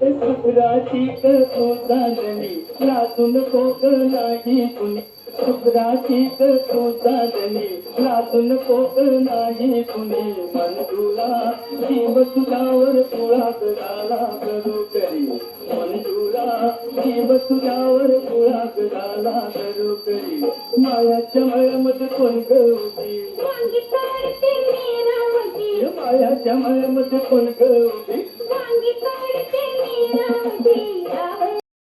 कुणीतरी सुखराची कसो चालली लाजून कोक नाही कुणी. सुखराची कसो चालली लाजून कोक नाही कुणी. मंजुळा जीव तुझ्यावर तुळा गडाला करू करी. मंजुळा जीव तुझ्यावर तुळा गडाला करू करी. मायाच्या मळमध्ये कोण गवती मायाच्या मळमध्ये कोण गवती